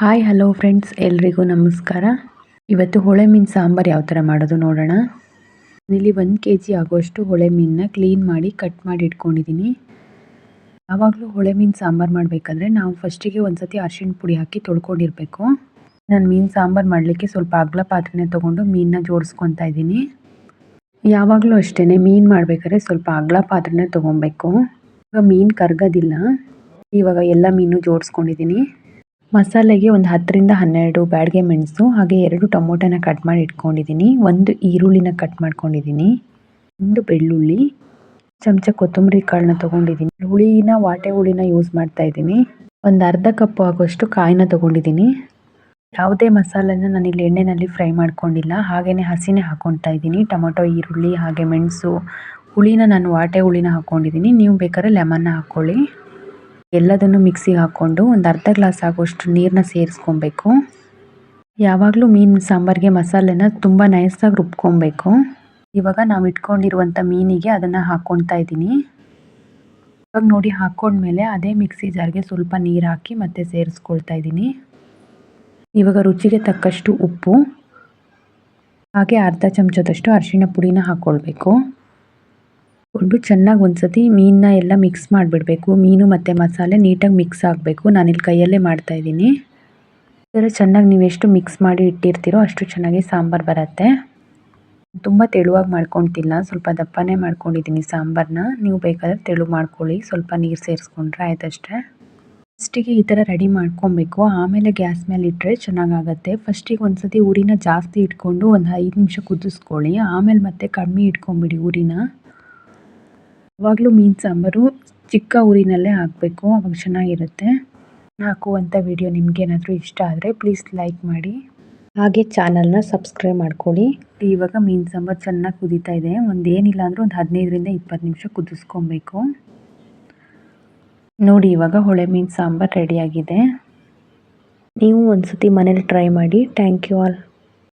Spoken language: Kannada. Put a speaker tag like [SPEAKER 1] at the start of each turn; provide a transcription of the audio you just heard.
[SPEAKER 1] ಹಾಯ್ ಹಲೋ ಫ್ರೆಂಡ್ಸ್ ಎಲ್ರಿಗೂ ನಮಸ್ಕಾರ. ಇವತ್ತು ಹೊಳೆ ಮೀನು ಸಾಂಬಾರು ಯಾವ ಥರ ಮಾಡೋದು ನೋಡೋಣ. ಇಲ್ಲಿ ಒಂದು ಕೆ ಜಿ ಆಗುವಷ್ಟು ಹೊಳೆ ಮೀನನ್ನ ಕ್ಲೀನ್ ಮಾಡಿ ಕಟ್ ಮಾಡಿ ಇಟ್ಕೊಂಡಿದ್ದೀನಿ. ಯಾವಾಗಲೂ ಹೊಳೆ ಮೀನು ಸಾಂಬಾರು ಮಾಡಬೇಕಾದ್ರೆ ನಾವು ಫಸ್ಟಿಗೆ ಒಂದು ಸತಿ ಅರ್ಶಿನ ಪುಡಿ ಹಾಕಿ ತೊಳ್ಕೊಂಡಿರಬೇಕು. ನಾನು ಮೀನು ಸಾಂಬಾರು ಮಾಡಲಿಕ್ಕೆ ಸ್ವಲ್ಪ ಅಗ್ಲ ಪಾತ್ರೆನೇ ತೊಗೊಂಡು ಮೀನನ್ನ ಜೋಡಿಸ್ಕೊತಾ ಇದ್ದೀನಿ. ಯಾವಾಗಲೂ ಅಷ್ಟೇ ಮೀನು ಮಾಡಬೇಕಾದ್ರೆ ಸ್ವಲ್ಪ ಅಗ್ಲ ಪಾತ್ರೆನೇ ತೊಗೊಬೇಕು. ಇವಾಗ ಮೀನು ಕರ್ಗೋದಿಲ್ಲ. ಇವಾಗ ಎಲ್ಲ ಮೀನು ಜೋಡಿಸ್ಕೊಂಡಿದ್ದೀನಿ. ಮಸಾಲೆಗೆ ಒಂದು ಹತ್ತರಿಂದ ಹನ್ನೆರಡು ಬ್ಯಾಡ್ಗೆ ಮೆಣಸು, ಹಾಗೆ ಎರಡು ಟೊಮೊಟೊನ ಕಟ್ ಮಾಡಿ ಇಟ್ಕೊಂಡಿದ್ದೀನಿ ಒಂದು ಈರುಳ್ಳಿನ ಕಟ್ ಮಾಡ್ಕೊಂಡಿದ್ದೀನಿ ಒಂದು ಬೆಳ್ಳುಳ್ಳಿ, ಚಮಚ ಕೊತ್ತಂಬರಿ ಕಾಳನ್ನ ತೊಗೊಂಡಿದ್ದೀನಿ ಹುಳಿನ, ವಾಟೆ ಹುಳಿನ ಯೂಸ್ ಮಾಡ್ತಾ ಇದ್ದೀನಿ. ಒಂದು ಅರ್ಧ ಕಪ್ ಆಗುವಷ್ಟು ಕಾಯಿನ ತೊಗೊಂಡಿದ್ದೀನಿ ಯಾವುದೇ ಮಸಾಲೆನ ಇಲ್ಲಿ ಎಣ್ಣೆಯಲ್ಲಿ ಫ್ರೈ ಮಾಡ್ಕೊಂಡಿಲ್ಲ. ಹಾಗೆಯೇ ಹಸಿನೇ ಹಾಕ್ಕೊತಾ ಇದ್ದೀನಿ. ಟೊಮೊಟೊ, ಈರುಳ್ಳಿ, ಹಾಗೆ ಮೆಣಸು, ಹುಳಿನ ನಾನು ವಾಟೆ ಹುಳಿನ ಹಾಕ್ಕೊಂಡಿದ್ದೀನಿ ನೀವು ಬೇಕಾದ್ರೆ ಲೆಮನ್ನ ಹಾಕ್ಕೊಳ್ಳಿ. ಎಲ್ಲದನ್ನು ಮಿಕ್ಸಿಗೆ ಹಾಕ್ಕೊಂಡು ಒಂದು ಅರ್ಧ ಗ್ಲಾಸ್ ಆಗುವಷ್ಟು ನೀರನ್ನ ಸೇರಿಸ್ಕೊಬೇಕು. ಯಾವಾಗಲೂ ಮೀನು ಸಾಂಬಾರಿಗೆ ಮಸಾಲೆನ ತುಂಬ ನೈಸಾಗಿ ರುಬ್ಕೊಬೇಕು. ಇವಾಗ ನಾವು ಇಟ್ಕೊಂಡಿರುವಂಥ ಮೀನಿಗೆ ಅದನ್ನು ಹಾಕ್ಕೊಳ್ತಾ ಇದ್ದೀನಿ. ಇವಾಗ ನೋಡಿ ಹಾಕ್ಕೊಂಡ್ಮೇಲೆ ಅದೇ ಮಿಕ್ಸಿ ಜಾರ್ಗೆ ಸ್ವಲ್ಪ ನೀರು ಹಾಕಿ ಮತ್ತೆ ಸೇರಿಸ್ಕೊಳ್ತಾ ಇದ್ದೀನಿ. ಇವಾಗ ರುಚಿಗೆ ತಕ್ಕಷ್ಟು ಉಪ್ಪು, ಹಾಗೆ ಅರ್ಧ ಚಮಚದಷ್ಟು ಅರಿಶಿಣ ಪುಡಿನ ಹಾಕ್ಕೊಳ್ಬೇಕು ಕೊಂಡು ಚೆನ್ನಾಗಿ ಒಂದು ಸತಿ ಮೀನನ್ನ ಎಲ್ಲ ಮಿಕ್ಸ್ ಮಾಡಿಬಿಡಬೇಕು. ಮೀನು ಮತ್ತು ಮಸಾಲೆ ನೀಟಾಗಿ ಮಿಕ್ಸ್ ಆಗಬೇಕು. ನಾನಿಲ್ಲಿ ಕೈಯಲ್ಲೇ ಮಾಡ್ತಾಯಿದ್ದೀನಿ ಈ ಥರ ಚೆನ್ನಾಗಿ ನೀವು ಎಷ್ಟು ಮಿಕ್ಸ್ ಮಾಡಿ ಇಟ್ಟಿರ್ತೀರೋ ಅಷ್ಟು ಚೆನ್ನಾಗಿ ಸಾಂಬಾರು ಬರುತ್ತೆ. ತುಂಬ ತೆಳುವಾಗಿ ಮಾಡ್ಕೊತಿಲ್ಲ. ಸ್ವಲ್ಪ ದಪ್ಪನೇ ಮಾಡ್ಕೊಂಡಿದ್ದೀನಿ ಸಾಂಬಾರನ್ನ ನೀವು ಬೇಕಾದರೆ ತೆಳು ಮಾಡ್ಕೊಳ್ಳಿ. ಸ್ವಲ್ಪ ನೀರು ಸೇರಿಸ್ಕೊಂಡ್ರೆ ಆಯ್ತಷ್ಟೇ. ಫಸ್ಟಿಗೆ ಈ ಥರ ರೆಡಿ ಮಾಡ್ಕೊಬೇಕು. ಆಮೇಲೆ ಗ್ಯಾಸ್ ಮೇಲೆ ಇಟ್ಟರೆ ಚೆನ್ನಾಗಾಗತ್ತೆ. ಫಸ್ಟಿಗೆ ಒಂದು ಸತಿ ಉರಿನ ಜಾಸ್ತಿ ಇಟ್ಕೊಂಡು ಒಂದು ಐದು ನಿಮಿಷ ಕುದಿಸ್ಕೊಳ್ಳಿ. ಆಮೇಲೆ ಮತ್ತೆ ಕಡಿಮೆ ಇಟ್ಕೊಂಬಿಡಿ ಉರಿನ ಯಾವಾಗಲೂ ಮೀನು ಸಾಂಬಾರು ಚಿಕ್ಕ ಊರಿನಲ್ಲೇ ಹಾಕಬೇಕು, ಅವಾಗ ಚೆನ್ನಾಗಿರುತ್ತೆ. ಹಾಕುವಂಥ ವಿಡಿಯೋ ನಿಮಗೇನಾದರೂ ಇಷ್ಟ ಆದರೆ ಪ್ಲೀಸ್ ಲೈಕ್ ಮಾಡಿ. ಹಾಗೆ ಚಾನಲ್ನ ಸಬ್ಸ್ಕ್ರೈಬ್ ಮಾಡ್ಕೊಳ್ಳಿ. ಇವಾಗ ಮೀನು ಸಾಂಬಾರು ಚೆನ್ನಾಗಿ ಕುದೀತಾ ಇದೆ. ಒಂದು ಏನಿಲ್ಲ ಅಂದರೂ ಒಂದು ಹದಿನೈದರಿಂದ ಇಪ್ಪತ್ತು ನಿಮಿಷ ಕುದಿಸ್ಕೊಬೇಕು. ನೋಡಿ, ಇವಾಗ ಹೊಳೆ ಮೀನು ಸಾಂಬಾರು ರೆಡಿಯಾಗಿದೆ ನೀವು ಒಂದು ಸತಿ ಮನೇಲಿ ಟ್ರೈ ಮಾಡಿ. Thank you all